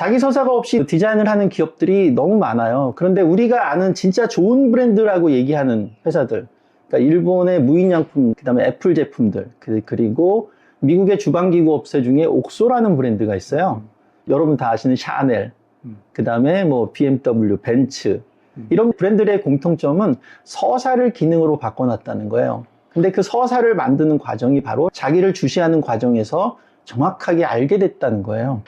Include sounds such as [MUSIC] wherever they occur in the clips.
자기 서사가 없이 디자인을 하는 기업들이 너무 많아요. 그런데 우리가 아는 진짜 좋은 브랜드라고 얘기하는 회사들, 그러니까 일본의 무인양품, 그 다음에 애플 제품들, 그- 그리고 미국의 주방기구 업체 중에 옥소라는 브랜드가 있어요. 여러분 다 아시는 샤넬, 음. 그 다음에 뭐 BMW, 벤츠 음. 이런 브랜드의 공통점은 서사를 기능으로 바꿔놨다는 거예요. 근데 그 서사를 만드는 과정이 바로 자기를 주시하는 과정에서 정확하게 알게 됐다는 거예요.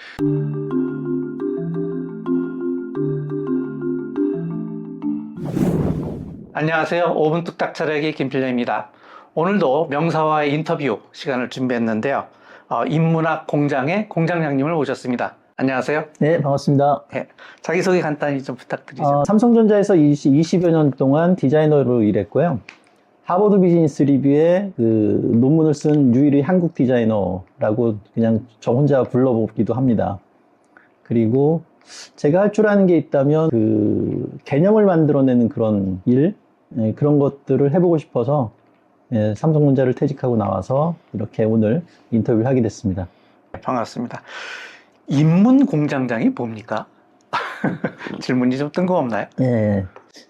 안녕하세요. 5분 뚝딱 철학의 김필래입니다. 오늘도 명사와의 인터뷰 시간을 준비했는데요. 어, 인문학 공장의 공장장님을 모셨습니다. 안녕하세요. 네, 반갑습니다. 자기소개 간단히 좀 부탁드리죠. 어, 삼성전자에서 20, 20여 년 동안 디자이너로 일했고요. 하버드 비즈니스 리뷰에 그 논문을 쓴 유일의 한국 디자이너라고 그냥 저 혼자 불러보기도 합니다. 그리고 제가 할 줄 아는 게 있다면 그 개념을 만들어내는 그런 일, 예, 그런 것들을 해보고 싶어서 예, 삼성전자를 퇴직하고 나와서 이렇게 오늘 인터뷰를 하게 됐습니다. 반갑습니다. 인문 공장장이 뭡니까? [LAUGHS] 질문이 좀 뜬금없나요? 예.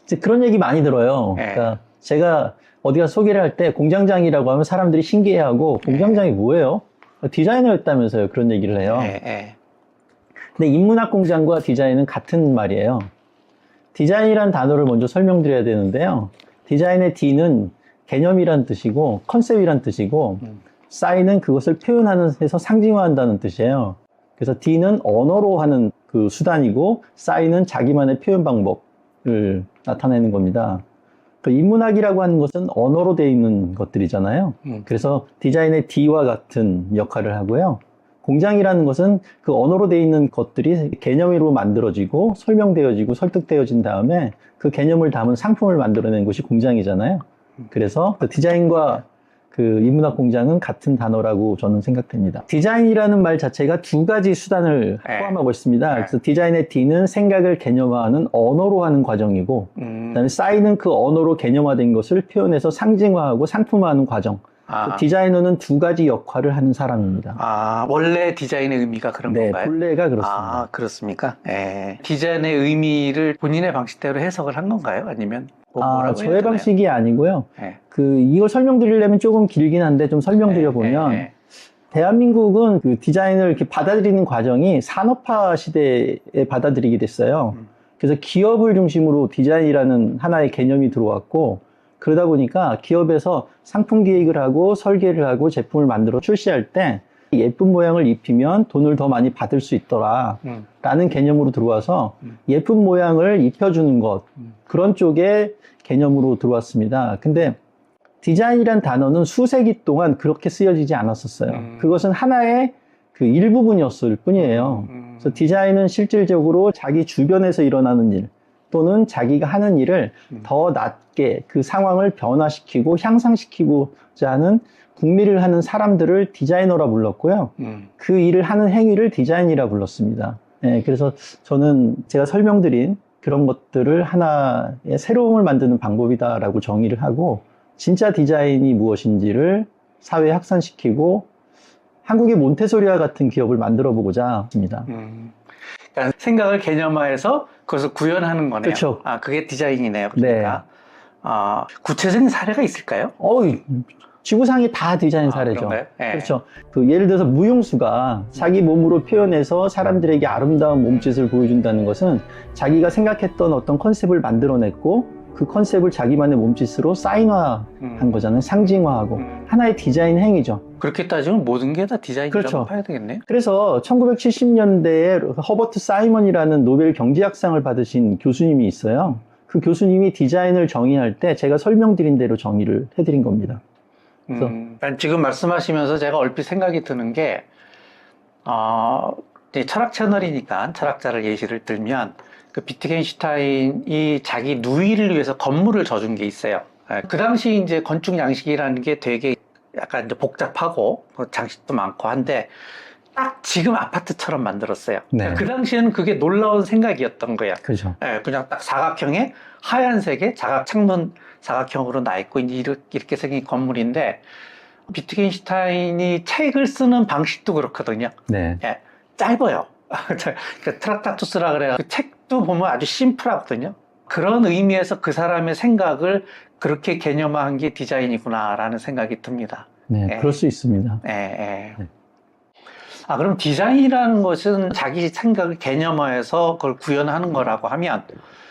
이제 그런 얘기 많이 들어요. 예. 그러니까 제가 어디가 소개를 할 때 공장장이라고 하면 사람들이 신기해하고 공장장이 뭐예요? 디자이너였다면서요. 그런 얘기를 해요. 예, 예. 근데 인문학 공장과 디자인은 같은 말이에요. 디자인이란 단어를 먼저 설명드려야 되는데요. 디자인의 D는 개념이란 뜻이고 컨셉이란 뜻이고 음. 사인은 그것을 표현하는 해서 상징화한다는 뜻이에요. 그래서 D는 언어로 하는 그 수단이고 사인은 자기만의 표현 방법을 나타내는 겁니다. 그 인문학이라고 하는 것은 언어로 되어 있는 것들이잖아요. 음. 그래서 디자인의 D와 같은 역할을 하고요. 공장이라는 것은 그 언어로 되어 있는 것들이 개념으로 만들어지고 설명되어지고 설득되어진 다음에 그 개념을 담은 상품을 만들어내는 것이 공장이잖아요. 그래서 그 디자인과 그 인문학 공장은 같은 단어라고 저는 생각됩니다. 디자인이라는 말 자체가 두 가지 수단을 네. 포함하고 있습니다. 네. 그래서 디자인의 D는 생각을 개념화하는 언어로 하는 과정이고 음. 그다음에 사인은 그 언어로 개념화된 것을 표현해서 상징화하고 상품화하는 과정. 아, 디자이너는 두 가지 역할을 하는 사람입니다. 아, 원래 디자인의 의미가 그런 네, 건가요? 본래가 그렇습니다. 아, 그렇습니까? 예. 디자인의 의미를 본인의 방식대로 해석을 한 건가요? 아니면 뭐 아, 뭐라고 저의? 방식이 아니고요. 예. 그 이걸 설명드리려면 조금 길긴 한데 좀 설명드려 보면 예, 예, 대한민국은 그 디자인을 이렇게 받아들이는 과정이 산업화 시대에 받아들이게 됐어요. 음. 그래서 기업을 중심으로 디자인이라는 하나의 개념이 들어왔고 그러다 보니까 기업에서 상품 기획을 하고 설계를 하고 제품을 만들어 출시할 때 예쁜 모양을 입히면 돈을 더 많이 받을 수 있더라. 음. 라는 개념으로 들어와서 음. 예쁜 모양을 입혀주는 것 음. 그런 쪽의 개념으로 들어왔습니다. 근데 디자인이란 단어는 수세기 동안 그렇게 쓰여지지 않았었어요. 음. 그것은 하나의 그 일부분이었을 뿐이에요. 음. 그래서 디자인은 실질적으로 자기 주변에서 일어나는 일 또는 자기가 하는 일을 음. 더 낮게 그 상황을 변화시키고 향상시키고자 하는 궁리를 하는 사람들을 디자이너라 불렀고요. 음. 그 일을 하는 행위를 디자인이라 불렀습니다. 예, 그래서 저는 제가 설명드린 그런 것들을 하나의 새로움을 만드는 방법이다라고 정의를 하고 진짜 디자인이 무엇인지를 사회에 확산시키고 한국의 몬테소리와 같은 기업을 만들어 보고자 합니다. 음. 그러니까 생각을 개념화해서 그것을 구현하는 거네요. 그렇죠. 아, 그게 디자인이네요. 그러니까. 아, 구체적인 사례가 있을까요? 어이, 지구상이 다 디자인 아, 사례죠. 그런가요? 예. 그렇죠. 그 예를 들어서 무용수가 자기 몸으로 표현해서 사람들에게 아름다운 몸짓을 보여준다는 것은 자기가 생각했던 어떤 컨셉을 만들어냈고 그 컨셉을 자기만의 몸짓으로 사인화한 음. 거잖아요. 상징화하고 음. 하나의 디자인 행위죠. 그렇게 따지면 모든 게 다 디자인이라고 그렇죠. 봐야 되겠네요. 그래서 1970년대에 허버트 사이먼이라는 노벨 경제학상을 받으신 교수님이 있어요. 그 교수님이 디자인을 정의할 때 제가 설명드린 대로 정의를 해드린 겁니다. 그래서- 음, 지금 말씀하시면서 제가 얼핏 생각이 드는 게, 어, 철학 채널이니까 철학자를 예시를 들면, 그 비트겐슈타인이 자기 누이를 위해서 건물을 져준 게 있어요. 예, 그 당시 이제 건축 양식이라는 게 되게 약간 이제 복잡하고 뭐 장식도 많고 한데, 딱 지금 아파트처럼 만들었어요. 네. 그 당시에는 그게 놀라운 생각이었던 거야. 그렇죠. 예, 그냥 딱 사각형에 하얀색의 자각 창문 사각형으로 나 있고 이렇게, 생긴 건물인데 비트겐슈타인이 책을 쓰는 방식도 그렇거든요. 네. 짧아요. 자, [LAUGHS] 그 트락타투스라 그래요. 그 책도 보면 아주 심플하거든요. 그런 의미에서 그 사람의 생각을 그렇게 개념화한 게 디자인이구나라는 생각이 듭니다. 네, 네. 그럴 수 있습니다. 예, 예. 네. 아, 그럼 디자인이라는 것은 자기 생각을 개념화해서 그걸 구현하는 거라고 하면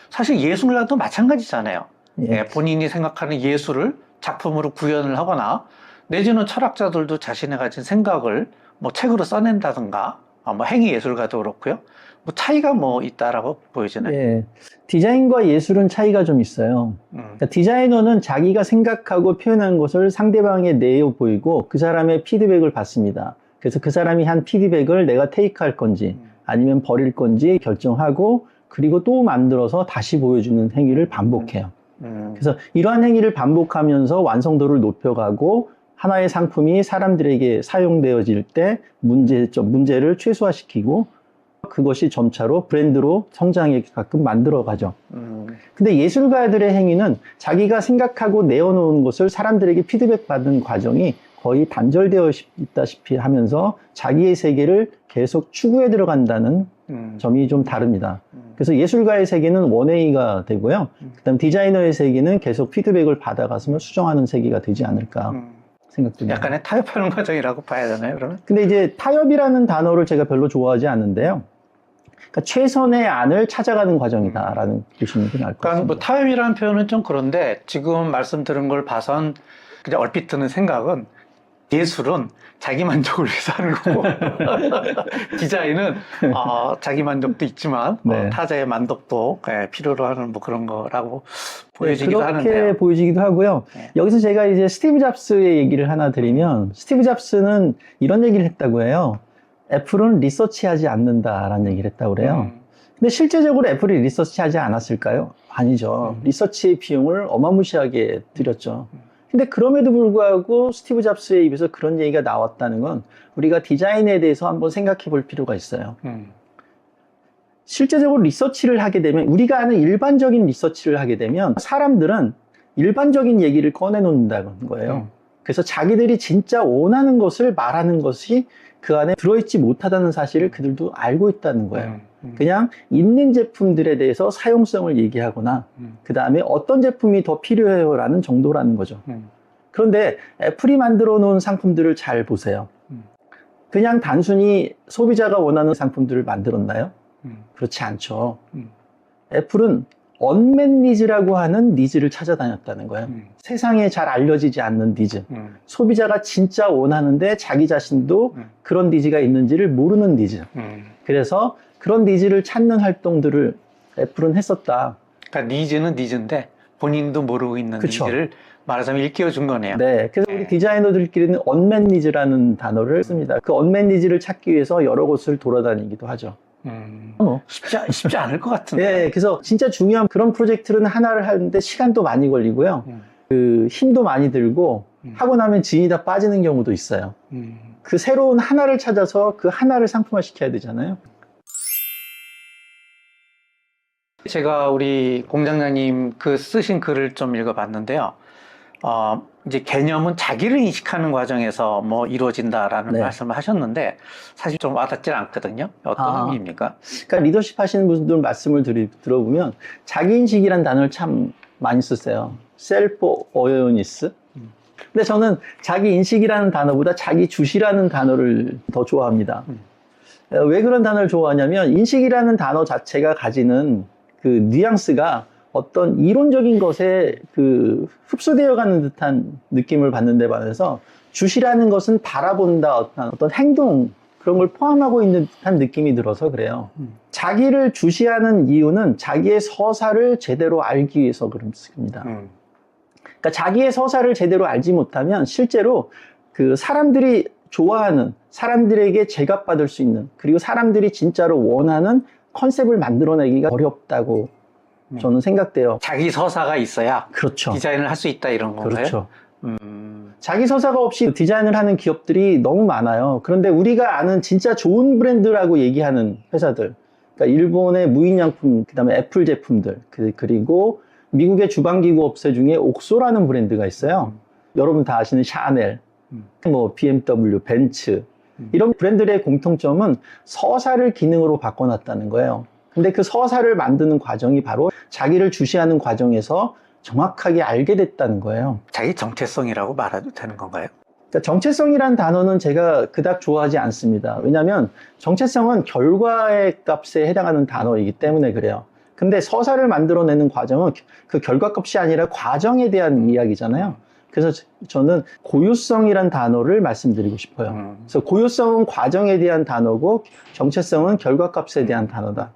사실 예술가도 마찬가지잖아요. 예. 예, 본인이 생각하는 예술을 작품으로 구현을 하거나 내지는 철학자들도 자신의 가진 생각을 뭐 책으로 써낸다든가 아, 뭐 행위 예술가도 그렇고요. 뭐 차이가 뭐 있다라고 보여지나요? 예. 디자인과 예술은 차이가 좀 있어요. 음, 그러니까 디자이너는 자기가 생각하고 표현한 것을 상대방에 내어 보이고 그 사람의 피드백을 받습니다. 그래서 그 사람이 한 피드백을 내가 테이크할 건지 아니면 버릴 건지 결정하고 그리고 또 만들어서 다시 보여주는 행위를 반복해요. 음, 그래서 이러한 행위를 반복하면서 완성도를 높여가고 하나의 상품이 사람들에게 사용되어질 때 문제점, 문제를 최소화시키고 그것이 점차로 브랜드로 성장하게끔 만들어가죠. 음, 근데 예술가들의 행위는 자기가 생각하고 내어놓은 것을 사람들에게 피드백 받는 과정이 거의 단절되어 있다시피 하면서 자기의 세계를 계속 추구해 들어간다는 음, 점이 좀 다릅니다. 음, 그래서 예술가의 세계는 원웨이가 되고요. 음. 그다음 디자이너의 세계는 계속 피드백을 받아가서 수정하는 세계가 되지 않을까 음. 생각됩니다. 약간의 타협하는 과정이라고 봐야 되나요, 그러면? 근데 이제 타협이라는 단어를 제가 별로 좋아하지 않는데요. 그러니까 최선의 안을 찾아가는 과정이다라는 보시면 좀알것 그러니까 같습니다. 뭐 타협이라는 표현은 좀 그런데 지금 말씀 들은 걸 봐선 그냥 얼핏 드는 생각은 예술은 자기 만족을 위해서 하는 거고 [LAUGHS] 디자인은 어, 자기 만족도 있지만 어, 네. 타자의 만족도 예, 필요로 하는 뭐 그런 거라고 보여지기도 네, 그렇게 하는데요. 보여지기도 하고요. 네. 여기서 제가 이제 스티브 잡스의 얘기를 하나 드리면 스티브 잡스는 이런 얘기를 했다고 해요. 애플은 리서치하지 않는다라는 얘기를 했다고 그래요. 음, 근데 실제적으로 애플이 리서치하지 않았을까요? 아니죠. 음. 리서치의 비용을 어마무시하게 들였죠. 근데 그럼에도 불구하고 스티브 잡스의 입에서 그런 얘기가 나왔다는 건 우리가 디자인에 대해서 한번 생각해 볼 필요가 있어요. 음, 실제적으로 리서치를 하게 되면 우리가 아는 일반적인 리서치를 하게 되면 사람들은 일반적인 얘기를 꺼내놓는다는 거예요. 음. 그래서 자기들이 진짜 원하는 것을 말하는 것이 그 안에 들어있지 못하다는 사실을 그들도 알고 있다는 거예요. 음, 음, 그냥 있는 제품들에 대해서 사용성을 얘기하거나 음, 그 다음에 어떤 제품이 더 필요해요 라는 정도라는 거죠. 음, 그런데 애플이 만들어 놓은 상품들을 잘 보세요. 음. 그냥 단순히 소비자가 원하는 상품들을 만들었나요? 음, 그렇지 않죠. 음. 애플은 언맨 니즈라고 하는 니즈를 찾아다녔다는 거예요. 음, 세상에 잘 알려지지 않는 니즈. 음, 소비자가 진짜 원하는데 자기 자신도 음. 그런 니즈가 있는지를 모르는 니즈. 음. 그래서 그런 니즈를 찾는 활동들을 애플은 했었다. 그러니까 니즈는 니즈인데 본인도 모르고 있는 그쵸. 니즈를 말하자면 일깨워 준 거네요. 네. 그래서 우리 네. 디자이너들끼리는 언맨 니즈라는 단어를 씁니다. 그 언맨 니즈를 찾기 위해서 여러 곳을 돌아다니기도 하죠. 음, 뭐. 쉽지, 않- 쉽지 않을 것 같은데. 네. 그래서 진짜 중요한 그런 프로젝트는 하나를 하는데 시간도 많이 걸리고요. 음, 그 힘도 많이 들고 음. 하고 나면 진이 다 빠지는 경우도 있어요. 음. 그 새로운 하나를 찾아서 그 하나를 상품화 시켜야 되잖아요. 제가 우리 공장장님 그 쓰신 글을 좀 읽어봤는데요. 어, 이제 개념은 자기를 인식하는 과정에서 뭐 이루어진다라는 네. 말씀을 하셨는데 사실 좀 와닿질 않거든요. 어떤 아. 의미입니까? 그러니까 리더십 하시는 분들 말씀을 들이- 들어보면 자기 인식이란 단어를 참 많이 쓰세요. 셀프 어웨어니스. 음. 근데 저는 자기 인식이라는 단어보다 자기 주시라는 단어를 더 좋아합니다. 음. 어, 왜 그런 단어를 좋아하냐면 인식이라는 단어 자체가 가지는 그 뉘앙스가 어떤 이론적인 것에 그 흡수되어 가는 듯한 느낌을 받는데 반해서 주시라는 것은 바라본다 어떤, 어떤 행동 그런 걸 포함하고 있는 듯한 느낌이 들어서 그래요. 음. 자기를 주시하는 이유는 자기의 서사를 제대로 알기 위해서 그렇습니다. 음, 그러니까 자기의 서사를 제대로 알지 못하면 실제로 그 사람들이 좋아하는 사람들에게 제값받을 수 있는 그리고 사람들이 진짜로 원하는 컨셉을 만들어내기가 어렵다고 음. 저는 생각돼요. 자기 서사가 있어야 그렇죠. 디자인을 할 수 있다 이런 건가요? 그렇죠. 음, 자기 서사가 없이 디자인을 하는 기업들이 너무 많아요. 그런데 우리가 아는 진짜 좋은 브랜드라고 얘기하는 회사들, 그러니까 일본의 무인양품, 그 다음에 애플 제품들, 그- 그리고 미국의 주방기구 업체 중에 옥소라는 브랜드가 있어요. 여러분 다 아시는 샤넬, 음. 뭐 BMW, 벤츠, 음. 이런 브랜드의 공통점은 서사를 기능으로 바꿔놨다는 거예요. 근데 그 서사를 만드는 과정이 바로 자기를 주시하는 과정에서 정확하게 알게 됐다는 거예요. 자기 정체성이라고 말해도 되는 건가요? 그러니까 정체성이란 단어는 제가 그닥 좋아하지 않습니다. 왜냐하면 정체성은 결과의 값에 해당하는 단어이기 때문에 그래요. 근데 서사를 만들어내는 과정은 그 결과값이 아니라 과정에 대한 이야기잖아요. 그래서 저- 저는 고유성이란 단어를 말씀드리고 싶어요. 음. 그래서 고유성은 과정에 대한 단어고 정체성은 결과값에 대한 단어다.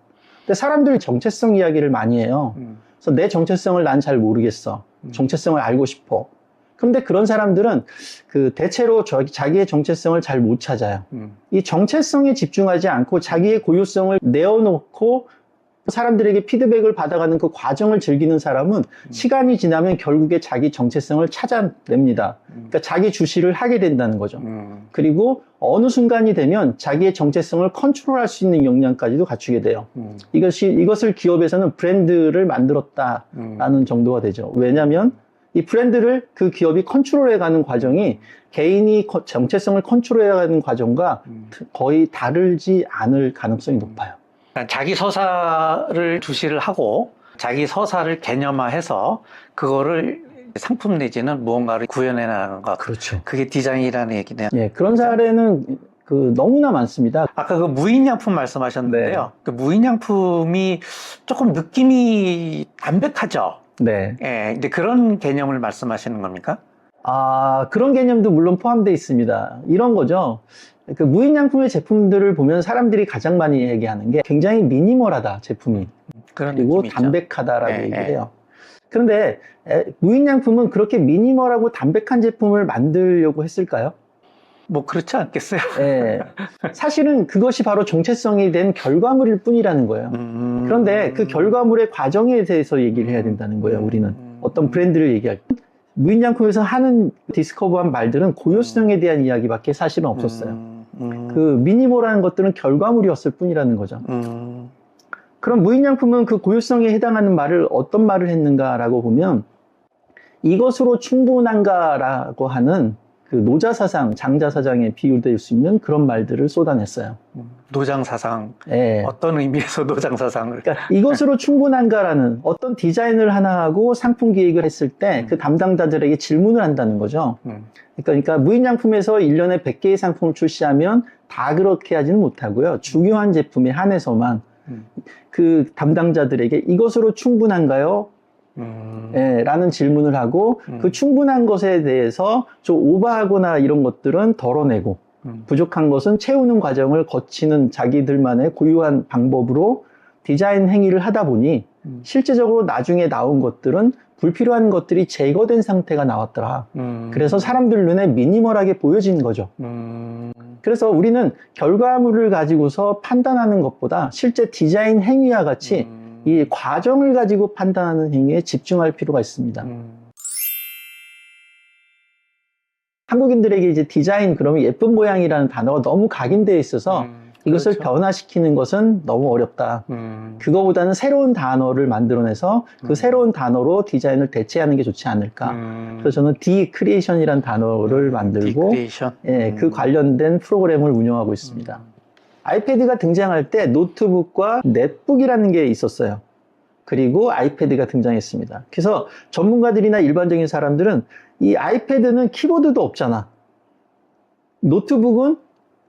근데 사람들이 정체성 이야기를 많이 해요. 음. 그래서 내 정체성을 난 잘 모르겠어. 음. 정체성을 알고 싶어. 그런데 그런 사람들은 그 대체로 저- 자기의 정체성을 잘 못 찾아요. 음. 이 정체성에 집중하지 않고 자기의 고유성을 내어놓고 사람들에게 피드백을 받아가는 그 과정을 즐기는 사람은 시간이 지나면 결국에 자기 정체성을 찾아냅니다. 그러니까 자기 주시를 하게 된다는 거죠. 음. 그리고 어느 순간이 되면 자기의 정체성을 컨트롤할 수 있는 역량까지도 갖추게 돼요. 음. 이것이 이것을 기업에서는 브랜드를 만들었다라는 음. 정도가 되죠. 왜냐하면 이 브랜드를 그 기업이 컨트롤해가는 과정이 개인이 커- 정체성을 컨트롤해가는 과정과 음. 거의 다르지 않을 가능성이 높아요. 그러니까 자기 서사를 주시를 하고 자기 서사를 개념화해서 그거를 상품 내지는 무언가를 구현해 나가는 것. 그렇죠. 그게 디자인이라는 얘기네요. 예, 그런 사례는 그 너무나 많습니다. 아까 그 무인양품 말씀하셨는데요. 그 무인양품이 조금 느낌이 담백하죠. 네. 예, 근데 그런 개념을 말씀하시는 겁니까? 아, 그런 개념도 물론 포함되어 있습니다. 이런 거죠. 그 무인양품의 제품들을 보면 사람들이 가장 많이 얘기하는 게 굉장히 미니멀하다, 제품이. 그런 그리고. 담백하다라고 예, 얘기를 예. 해요. 그런데 에, 무인양품은 그렇게 미니멀하고 담백한 제품을 만들려고 했을까요? 뭐 그렇지 않겠어요? 예. 사실은 그것이 바로 정체성이 된 결과물일 뿐이라는 거예요. 음. 그런데 그 결과물의 과정에 대해서 얘기를 해야 된다는 거예요, 우리는. 음. 어떤 브랜드를 얘기할 때. 무인양품에서 하는 디스커버한 말들은 고유성에 대한 이야기밖에 사실은 없었어요. 음, 음, 그 미니멀한 것들은 결과물이었을 뿐이라는 거죠. 음, 그럼 무인양품은 그 고유성에 해당하는 말을 어떤 말을 했는가라고 보면 이것으로 충분한가라고 하는 그 노자 사상, 장자사장에 비유될 수 있는 그런 말들을 쏟아냈어요. 음. 노장 사상 예. 어떤 의미에서 [LAUGHS] 노장 사상을 그러니까 이것으로 [LAUGHS] 충분한가라는 어떤 디자인을 하나 하고 상품 기획을 했을 때그 담당자들에게 질문을 한다는 거죠. 음, 그러니까 무인양품에서 1년에 100개의 상품을 출시하면 다 그렇게 하지는 못하고요. 중요한 제품에 한해서만 음. 그 담당자들에게 이것으로 충분한가요? 음, 예, 라는 질문을 하고 음. 그 충분한 것에 대해서 좀 오버하거나 이런 것들은 덜어내고 음, 부족한 것은 채우는 과정을 거치는 자기들만의 고유한 방법으로 디자인 행위를 하다 보니 음. 실제적으로 나중에 나온 것들은 불필요한 것들이 제거된 상태가 나왔더라. 음, 그래서 사람들 눈에 미니멀하게 보여진 거죠. 음, 그래서 우리는 결과물을 가지고서 판단하는 것보다 실제 디자인 행위와 같이 음, 이 과정을 가지고 판단하는 행위에 집중할 필요가 있습니다. 음, 한국인들에게 이제 디자인 그러면 예쁜 모양이라는 단어가 너무 각인되어 있어서 음, 이것을 그렇죠. 변화시키는 것은 너무 어렵다. 음, 그거보다는 새로운 단어를 만들어내서 그 음. 새로운 단어로 디자인을 대체하는 게 좋지 않을까. 음, 그래서 저는 디크리에이션이라는 단어를 만들고 디크리에이션. 예, 음. 그 관련된 프로그램을 운영하고 있습니다. 아이패드가 등장할 때 노트북과 넷북이라는 게 있었어요. 그리고 아이패드가 등장했습니다. 그래서 전문가들이나 일반적인 사람들은 이 아이패드는 키보드도 없잖아. 노트북은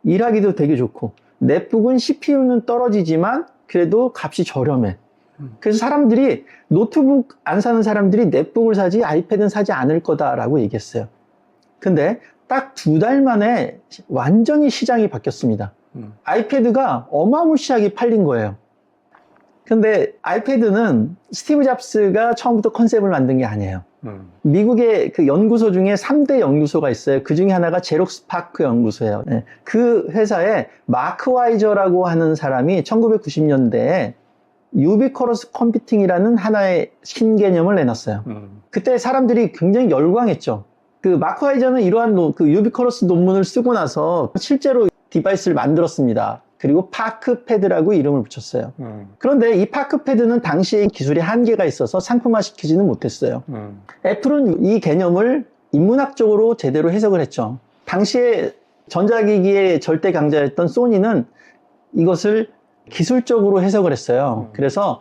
일하기도 되게 좋고, 넷북은 CPU는 떨어지지만 그래도 값이 저렴해. 음. 그래서 사람들이 노트북 안 사는 사람들이 넷북을 사지 아이패드는 사지 않을 거다라고 얘기했어요. 근데 딱 두 달 만에 완전히 시장이 바뀌었습니다. 음, 아이패드가 어마무시하게 팔린 거예요. 근데 아이패드는 스티브 잡스가 처음부터 컨셉을 만든 게 아니에요. 음, 미국의 그 연구소 중에 3대 연구소가 있어요. 그 중에 하나가 제록스 파크 연구소예요. 네. 그 회사에 마크 와이저라고 하는 사람이 1990년대에 유비쿼러스 컴퓨팅이라는 하나의 신개념을 내놨어요. 음, 그때 사람들이 굉장히 열광했죠. 그 마크 와이저는 이러한 노- 그 유비쿼러스 논문을 쓰고 나서 실제로 디바이스를 만들었습니다. 그리고 파크패드라고 이름을 붙였어요. 음, 그런데 이 파크패드는 당시에 기술의 한계가 있어서 상품화시키지는 못했어요. 음, 애플은 이 개념을 인문학적으로 제대로 해석을 했죠. 당시에 전자기기의 절대 강자였던 소니는 이것을 기술적으로 해석을 했어요. 음. 그래서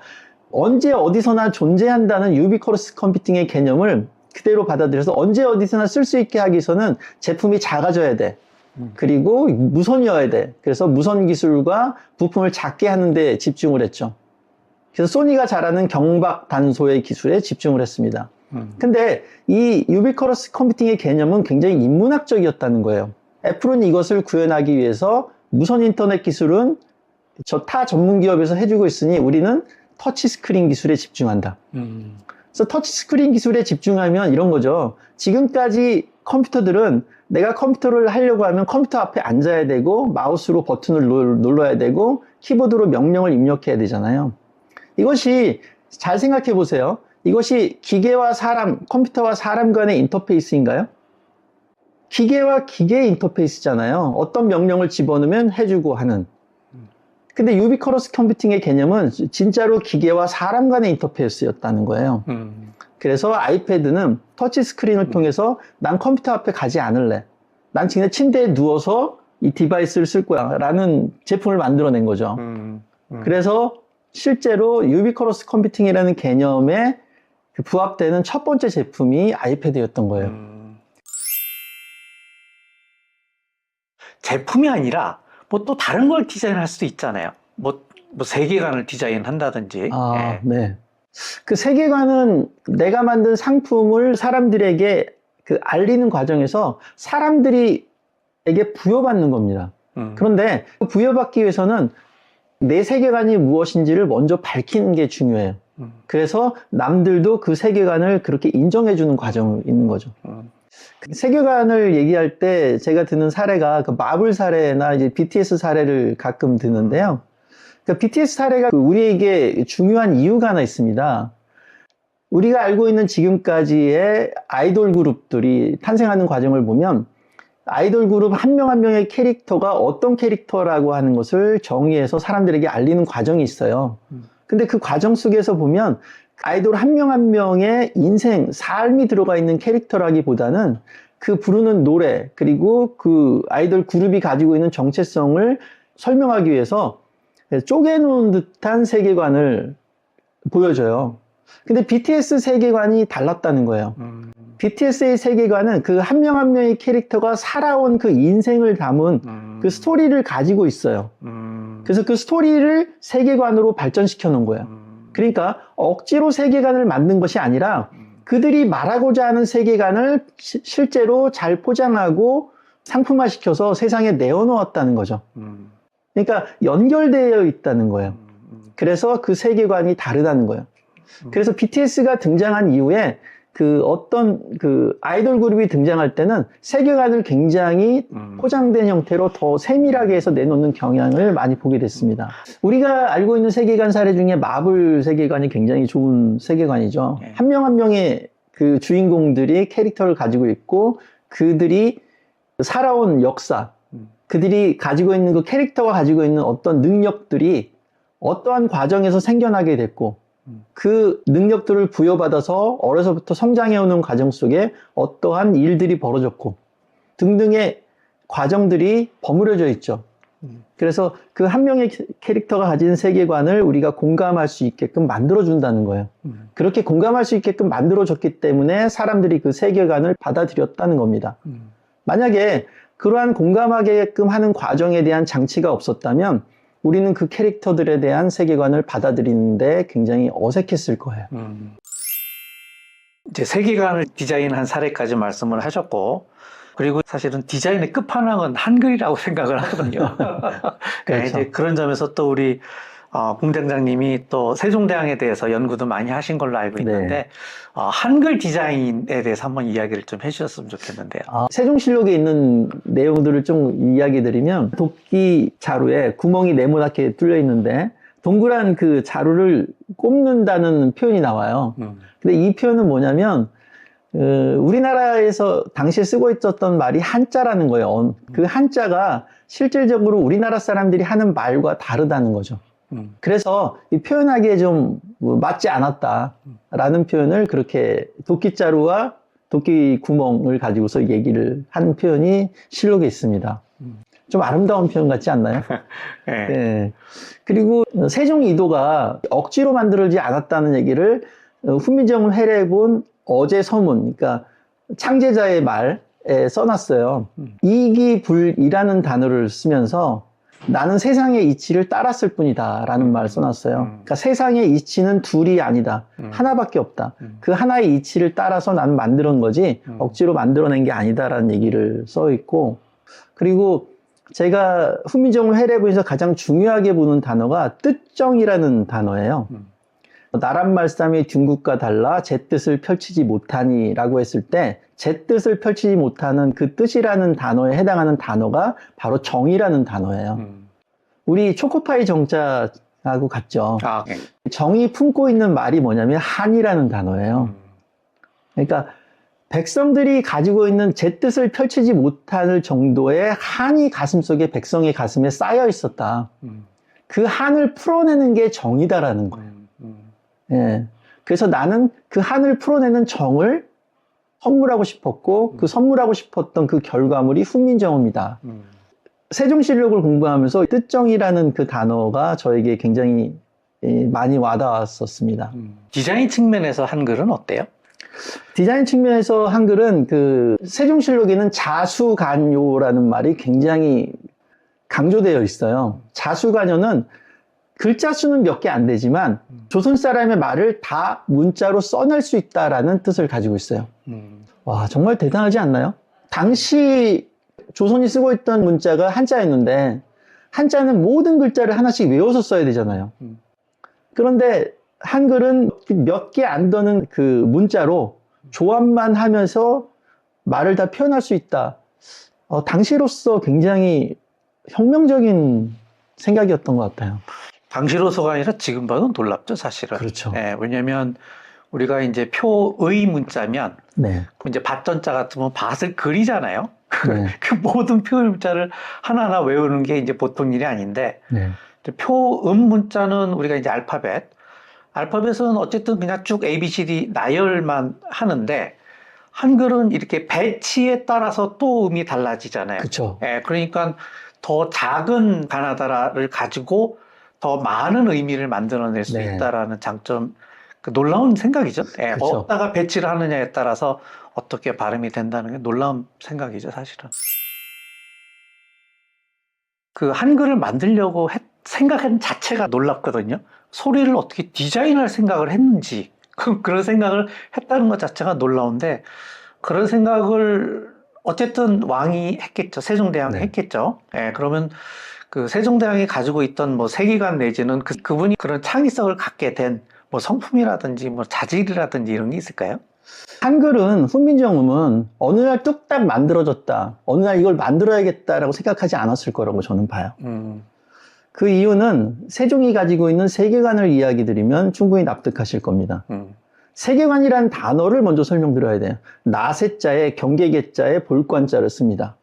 언제 어디서나 존재한다는 유비쿼러스 컴퓨팅의 개념을 그대로 받아들여서 언제 어디서나 쓸 수 있게 하기 위해서는 제품이 작아져야 돼. 음. 그리고 무선이어야 돼. 그래서 무선 기술과 부품을 작게 하는데 집중을 했죠. 그래서 소니가 잘하는 경박 단소의 기술에 집중을 했습니다. 음. 근데 이 유비쿼러스 컴퓨팅의 개념은 굉장히 인문학적이었다는 거예요. 애플은 이것을 구현하기 위해서 무선 인터넷 기술은 저 타 전문 기업에서 해주고 있으니 우리는 터치 스크린 기술에 집중한다. 음. 그래서 터치 스크린 기술에 집중하면 이런 거죠. 지금까지 컴퓨터들은 내가 컴퓨터를 하려고 하면 컴퓨터 앞에 앉아야 되고 마우스로 버튼을 눌- 눌러야 되고 키보드로 명령을 입력해야 되잖아요. 이것이 잘 생각해 보세요. 이것이 기계와 사람, 컴퓨터와 사람 간의 인터페이스인가요? 기계와 기계의 인터페이스잖아요. 어떤 명령을 집어넣으면 해주고 하는. 근데 유비쿼러스 컴퓨팅의 개념은 진짜로 기계와 사람 간의 인터페이스였다는 거예요. 음. 그래서 아이패드는 터치 스크린을 통해서 난 컴퓨터 앞에 가지 않을래. 난 그냥 침대에 누워서 이 디바이스를 쓸 거야. 라는 제품을 만들어낸 거죠. 음. 음. 그래서 실제로 유비쿼러스 컴퓨팅이라는 개념에 그 부합되는 첫 번째 제품이 아이패드였던 거예요. 음. 제품이 아니라 뭐 또 다른 걸 디자인할 수도 있잖아요. 뭐, 뭐 세계관을 디자인한다든지. 아, 예. 네. 그 세계관은 내가 만든 상품을 사람들에게 그 알리는 과정에서 사람들이 에게 부여받는 겁니다. 음. 그런데 그 부여받기 위해서는 내 세계관이 무엇인지를 먼저 밝히는 게 중요해요. 음. 그래서 남들도 그 세계관을 그렇게 인정해주는 과정이 있는 거죠. 음. 그 세계관을 얘기할 때 제가 드는 사례가 그 마블 사례나 이제 BTS 사례를 가끔 드는데요. 그 BTS 사례가 그 우리에게 중요한 이유가 하나 있습니다. 우리가 알고 있는 지금까지의 아이돌 그룹들이 탄생하는 과정을 보면 아이돌 그룹 한 명 한 명의 캐릭터가 어떤 캐릭터라고 하는 것을 정의해서 사람들에게 알리는 과정이 있어요. 음. 근데 그 과정 속에서 보면 아이돌 한명한 명의 인생, 삶이 들어가 있는 캐릭터라기보다는 그 부르는 노래, 그리고 그 아이돌 그룹이 가지고 있는 정체성을 설명하기 위해서 쪼개놓은 듯한 세계관을 보여줘요. 근데 BTS 세계관이 달랐다는 거예요. 음. BTS의 세계관은 그 한 명 한 명의 캐릭터가 살아온 그 인생을 담은 음. 그 스토리를 가지고 있어요. 음. 그래서 그 스토리를 세계관으로 발전시켜 놓은 거예요. 음. 그러니까 억지로 세계관을 만든 것이 아니라 음. 그들이 말하고자 하는 세계관을 시- 실제로 잘 포장하고 상품화 시켜서 세상에 내어놓았다는 거죠. 음. 그러니까 연결되어 있다는 거예요. 음. 그래서 그 세계관이 다르다는 거예요. 음. 그래서 BTS가 등장한 이후에 그 어떤 그 아이돌 그룹이 등장할 때는 세계관을 굉장히 음. 포장된 형태로 더 세밀하게 해서 내놓는 경향을 많이 보게 됐습니다. 우리가 알고 있는 세계관 사례 중에 마블 세계관이 굉장히 좋은 세계관이죠. 예. 한명한 명의 그 주인공들이 캐릭터를 가지고 있고 그들이 살아온 역사, 음. 그들이 가지고 있는 그 캐릭터가 가지고 있는 어떤 능력들이 어떠한 과정에서 생겨나게 됐고 음. 그 능력들을 부여받아서 어려서부터 성장해오는 과정 속에 어떠한 일들이 벌어졌고 등등의 과정들이 버무려져 있죠. 음. 그래서 그 한 명의 캐- 캐릭터가 가진 세계관을 우리가 공감할 수 있게끔 만들어준다는 거예요. 음. 그렇게 공감할 수 있게끔 만들어줬기 때문에 사람들이 그 세계관을 받아들였다는 겁니다. 음. 만약에 그러한 공감하게끔 하는 과정에 대한 장치가 없었다면 우리는 그 캐릭터들에 대한 세계관을 받아들이는데 굉장히 어색했을 거예요. 음. 이제 세계관을 디자인한 사례까지 말씀을 하셨고, 그리고 사실은 디자인의 끝판왕은 한글이라고 [LAUGHS] 생각을 하거든요. [LAUGHS] 그렇죠. 이제 그런 점에서 또 우리 어, 공장장님이 또 세종대왕에 대해서 연구도 많이 하신 걸로 알고 있는데 네. 어, 한글 디자인에 대해서 한번 이야기를 좀 해주셨으면 좋겠는데요. 아, 세종실록에 있는 내용들을 좀 이야기 드리면 도끼 자루에 구멍이 네모나게 뚫려 있는데 동그란 그 자루를 꼽는다는 표현이 나와요. 음. 근데 이 표현은 뭐냐면 어, 우리나라에서 당시에 쓰고 있었던 말이 한자라는 거예요. 언. 그 한자가 실질적으로 우리나라 사람들이 하는 말과 다르다는 거죠. 음. 그래서 이 표현하기에 좀 맞지 않았다라는 표현을 그렇게 도끼자루와 도끼 구멍을 가지고서 얘기를 한 표현이 실록에 있습니다. 음. 좀 아름다운 표현 같지 않나요? 예. [LAUGHS] 예. 그리고 세종 이도가 억지로 만들어지지 않았다는 얘기를 어, 훈민정음 해례본 어제 서문, 그러니까 창제자의 말에 써놨어요. 음. 이기불이라는 단어를 쓰면서 나는 세상의 이치를 따랐을 뿐이다 라는 말을 써놨어요. 음. 그러니까 세상의 이치는 둘이 아니다. 음. 하나밖에 없다. 음. 그 하나의 이치를 따라서 나는 만들어낸 거지 음. 억지로 만들어낸 게 아니다라는 얘기를 써 있고 그리고 제가 훈민정음 해례부에서 가장 중요하게 보는 단어가 뜻정이라는 단어예요. 음. 나란 말씀이 둔국과 달라 제 뜻을 펼치지 못하니 라고 했을 때 제 뜻을 펼치지 못하는 그 뜻이라는 단어에 해당하는 단어가 바로 정이라는 단어예요. 음. 우리 초코파이 정자하고 같죠. 아, 예. 정이 품고 있는 말이 뭐냐면 한이라는 단어예요. 음. 그러니까 백성들이 가지고 있는 제 뜻을 펼치지 못할 정도의 한이 가슴속에 백성의 가슴에 쌓여 있었다. 음. 그 한을 풀어내는 게 정이다라는 거예요. 음. 음. 예. 그래서 나는 그 한을 풀어내는 정을 선물하고 싶었고 그 선물하고 싶었던 그 결과물이 훈민정음이다. 음. 세종실록을 공부하면서 뜻정이라는 그 단어가 저에게 굉장히 예, 많이 와닿았었습니다. 음. 디자인 측면에서 한글은 어때요? 디자인 측면에서 한글은 그 세종실록에는 자수간요라는 말이 굉장히 강조되어 있어요. 자수간요는 글자 수는 몇 개 안 되지만 음. 조선 사람의 말을 다 문자로 써낼 수 있다라는 뜻을 가지고 있어요. 음. 와, 정말 대단하지 않나요? 당시 조선이 쓰고 있던 문자가 한자였는데 한자는 모든 글자를 하나씩 외워서 써야 되잖아요. 음. 그런데 한글은 몇 개 안 되는 그 문자로 조합만 하면서 말을 다 표현할 수 있다. 어, 당시로서 굉장히 혁명적인 생각이었던 것 같아요. 당시로서가 아니라 지금 봐도 놀랍죠, 사실은. 그렇죠. 예, 왜냐면 우리가 이제 표의 문자면 네. 이제 밭전자 같으면 밭을 그리잖아요. 네. 그 모든 표의 문자를 하나하나 외우는 게 이제 보통 일이 아닌데 네. 표음 문자는 우리가 이제 알파벳 알파벳은 어쨌든 그냥 쭉 A, B, C, D 나열만 하는데 한글은 이렇게 배치에 따라서 또 음이 달라지잖아요. 그렇죠. 예, 그러니까 더 작은 가나다라를 가지고 더 많은 의미를 만들어낼 수 네. 있다라는 장점, 그 놀라운 생각이죠. 예, 그쵸. 어디다가 배치를 하느냐에 따라서 어떻게 발음이 된다는 게 놀라운 생각이죠, 사실은. 그 한글을 만들려고 했- 생각한 자체가 놀랍거든요. 소리를 어떻게 디자인할 생각을 했는지 [LAUGHS] 그- 그런 생각을 했다는 것 자체가 놀라운데 그런 생각을 어쨌든 왕이 했겠죠. 세종대왕이 네. 했겠죠. 예, 그러면 그 세종대왕이 가지고 있던 뭐 세계관 내지는 그, 그분이 그런 창의성을 갖게 된 뭐 성품이라든지 뭐 자질이라든지 이런 게 있을까요? 한글은 훈민정음은 어느 날 뚝딱 만들어졌다. 어느 날 이걸 만들어야겠다라고 생각하지 않았을 거라고 저는 봐요. 음, 그 이유는 세종이 가지고 있는 세계관을 이야기 드리면 충분히 납득하실 겁니다. 음, 세계관이라는 단어를 먼저 설명드려야 돼요. 나세자에 경계계자에 볼관자를 씁니다.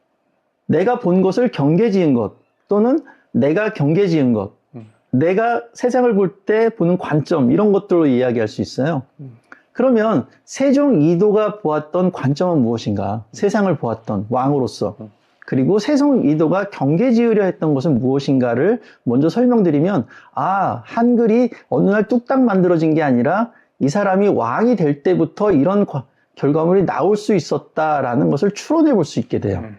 내가 본 것을 경계지은 것 또는 내가 경계 지은 것, 음. 내가 세상을 볼 때 보는 관점 이런 것들로 이야기할 수 있어요. 음. 그러면 세종 이도가 보았던 관점은 무엇인가? 세상을 보았던 왕으로서 음. 그리고 세종 이도가 경계 지으려 했던 것은 무엇인가를 먼저 설명드리면 아 한글이 어느 날 뚝딱 만들어진 게 아니라 이 사람이 왕이 될 때부터 이런 과- 결과물이 나올 수 있었다라는 것을 추론해 볼 수 있게 돼요. 음.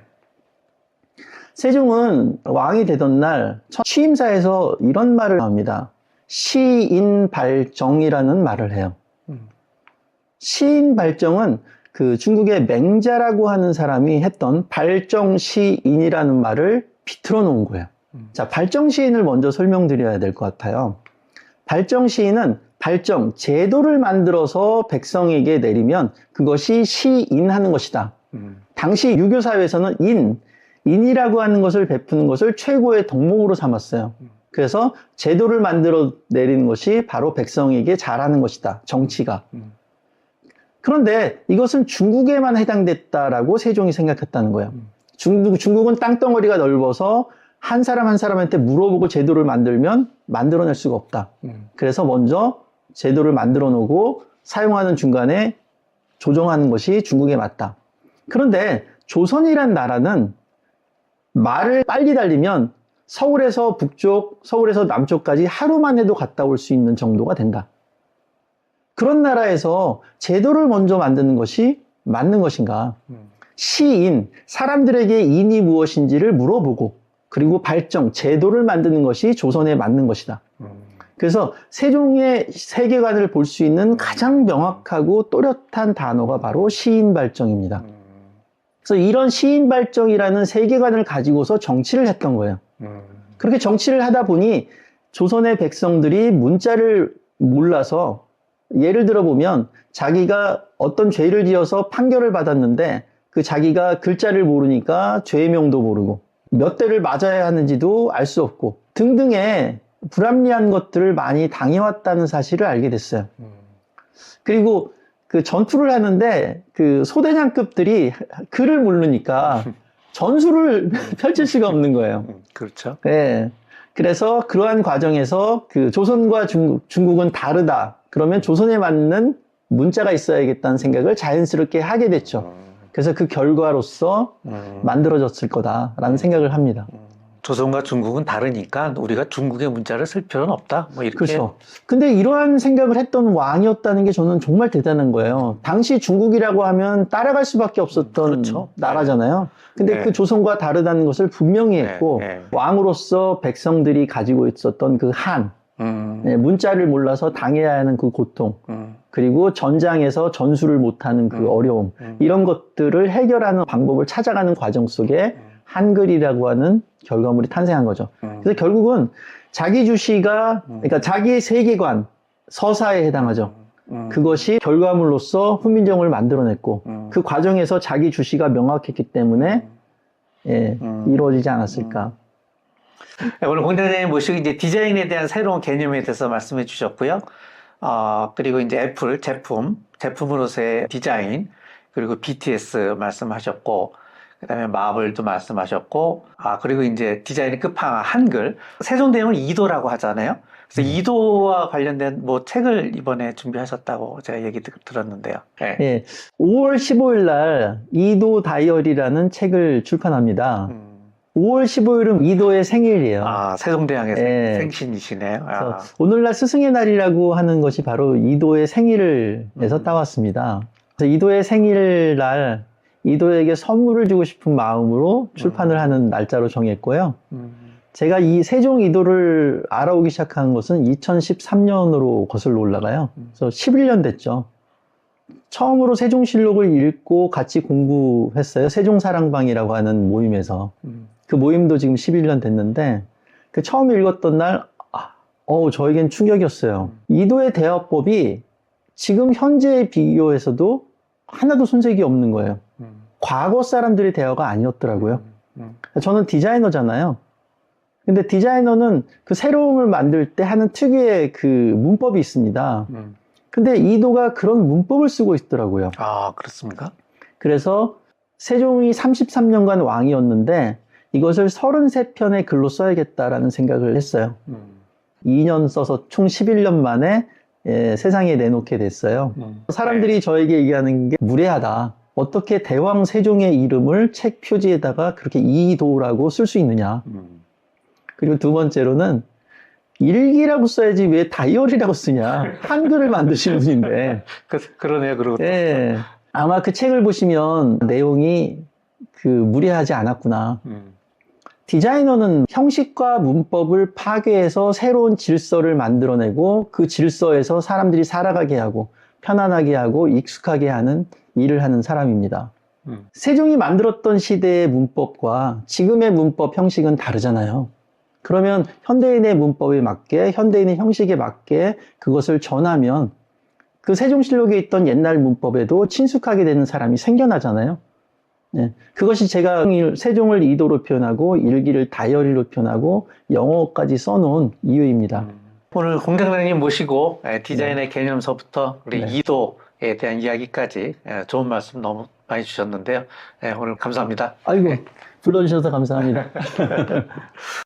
세종은 왕이 되던 날첫 취임사에서 이런 말을 합니다. 시인발정이라는 말을 해요. 음. 시인발정은 그 중국의 맹자라고 하는 사람이 했던 발정시인이라는 말을 비틀어 놓은 거예요. 음. 자, 발정시인을 먼저 설명드려야 될 것 같아요. 발정시인은 발정, 제도를 만들어서 백성에게 내리면 그것이 시인하는 것이다. 음. 당시 유교 사회에서는 인, 인이라고 하는 것을 베푸는 것을 최고의 덕목으로 삼았어요. 음. 그래서 제도를 만들어 내리는 것이 바로 백성에게 잘하는 것이다. 정치가. 음. 그런데 이것은 중국에만 해당됐다라고 세종이 생각했다는 거예요. 음. 중국, 중국은 땅덩어리가 넓어서 한 사람 한 사람한테 물어보고 제도를 만들면 만들어낼 수가 없다. 음. 그래서 먼저 제도를 만들어 놓고 사용하는 중간에 조정하는 것이 중국에 맞다. 그런데 조선이란 나라는 말을 빨리 달리면 서울에서 북쪽, 서울에서 남쪽까지 하루만 해도 갔다 올 수 있는 정도가 된다. 그런 나라에서 제도를 먼저 만드는 것이 맞는 것인가? 음. 시인, 사람들에게 인이 무엇인지를 물어보고 그리고 발정, 제도를 만드는 것이 조선에 맞는 것이다. 음. 그래서 세종의 세계관을 볼 수 있는 가장 명확하고 또렷한 단어가 바로 시인 발정입니다. 음. 그래서 이런 시인 발정이라는 세계관을 가지고서 정치를 했던 거예요. 음. 그렇게 정치를 하다 보니 조선의 백성들이 문자를 몰라서 예를 들어 보면 자기가 어떤 죄를 지어서 판결을 받았는데 그 자기가 글자를 모르니까 죄명도 모르고 몇 대를 맞아야 하는지도 알 수 없고 등등의 불합리한 것들을 많이 당해왔다는 사실을 알게 됐어요. 음. 그리고 그 전투를 하는데 그 소대장급들이 글을 모르니까 [LAUGHS] 전술을 [LAUGHS] 펼칠 수가 없는 거예요. 음. 그렇죠. 네. 그래서 그러한 과정에서 그 조선과 중국, 중국은 다르다. 그러면 조선에 맞는 문자가 있어야겠다는 생각을 자연스럽게 하게 됐죠. 그래서 그 결과로서 음. 만들어졌을 거다라는 생각을 합니다. 조선과 중국은 다르니까 우리가 중국의 문자를 쓸 필요는 없다. 뭐 이렇게. 그렇죠. 근데 이러한 생각을 했던 왕이었다는 게 저는 정말 대단한 거예요. 당시 중국이라고 하면 따라갈 수밖에 없었던 그렇죠. 나라잖아요. 근데 네. 그 조선과 다르다는 것을 분명히 했고 네, 네. 왕으로서 백성들이 가지고 있었던 그 한, 음. 네, 문자를 몰라서 당해야 하는 그 고통, 음. 그리고 전장에서 전술을 못하는 그 음. 어려움, 음. 이런 것들을 해결하는 방법을 찾아가는 과정 속에 음. 한글이라고 하는 결과물이 탄생한 거죠. 음. 그래서 결국은 자기 주시가, 음. 그러니까 자기의 세계관, 서사에 해당하죠. 음. 그것이 결과물로서 훈민정음을 만들어냈고, 음. 그 과정에서 자기 주시가 명확했기 때문에, 예, 음. 이루어지지 않았을까. 네, 오늘 공장장님 모시고 이제 디자인에 대한 새로운 개념에 대해서 말씀해 주셨고요. 어, 그리고 이제 애플 제품, 제품으로서의 디자인, 그리고 BTS 말씀하셨고, 그 다음에 마블 도 말씀하셨고, 아, 그리고 이제 디자인의 끝판왕, 한글. 세종대왕을 이도라고 하잖아요. 그래서 이도와 관련된 뭐 책을 이번에 준비하셨다고 제가 얘기 들- 들었는데요. 네. 예, 5월 15일 날 이도 다이어리라는 책을 출판합니다. 음. 5월 15일은 이도의 생일이에요. 아, 세종대왕의 예. 생신이시네요. 아. 오늘날 스승의 날이라고 하는 것이 바로 이도의 생일에서 음. 따왔습니다. 그래서 이도의 생일날 이도에게 선물을 주고 싶은 마음으로 출판을 음. 하는 날짜로 정했고요. 음. 제가 이 세종 이도를 알아오기 시작한 것은 2013년으로 거슬러 올라가요. 음. 그래서 11년 됐죠. 처음으로 세종실록을 읽고 같이 공부했어요. 세종사랑방이라고 하는 모임에서. 음. 그 모임도 지금 11년 됐는데 그 처음 읽었던 날 아, 어우 저에겐 충격이었어요. 이도의 대화법이 지금 현재에 비교해서도 하나도 손색이 없는 거예요. 음. 과거 사람들의 대화가 아니었더라고요. 음. 저는 디자이너잖아요. 근데 디자이너는 그 새로움을 만들 때 하는 특유의 그 문법이 있습니다. 음. 근데 이도가 그런 문법을 쓰고 있더라고요. 아, 그렇습니까? 그래서 세종이 33년간 왕이었는데 이것을 33편의 글로 써야겠다라는 생각을 했어요. 음. 2년 써서 총 11년 만에 예, 세상에 내놓게 됐어요. 음. 사람들이 저에게 얘기하는 게 무례하다. 어떻게 대왕 세종의 이름을 책 표지에다가 그렇게 이도라고 쓸 수 있느냐. 음. 그리고 두 번째로는 일기라고 써야지 왜 다이어리라고 쓰냐. [LAUGHS] 한글을 만드신 분인데. 그, 그러네요, 그러고. 예. 아마 그 책을 보시면 내용이 그 무례하지 않았구나. 음. 디자이너는 형식과 문법을 파괴해서 새로운 질서를 만들어내고 그 질서에서 사람들이 살아가게 하고 편안하게 하고 익숙하게 하는 일을 하는 사람입니다. 음. 세종이 만들었던 시대의 문법과 지금의 문법 형식은 다르잖아요. 그러면 현대인의 문법에 맞게, 현대인의 형식에 맞게 그것을 전하면 그 세종실록에 있던 옛날 문법에도 친숙하게 되는 사람이 생겨나잖아요. 예, 그것이 제가 세종을 이도로 표현하고 일기를 다이어리로 표현하고 영어까지 써놓은 이유입니다. 음. 오늘 공장장님 모시고 예, 디자인의 개념서부터 우리 네. 이도에 대한 이야기까지 예, 좋은 말씀 너무 많이 주셨는데요. 예, 오늘 감사합니다. 아이고, 불러주셔서 감사합니다. [LAUGHS]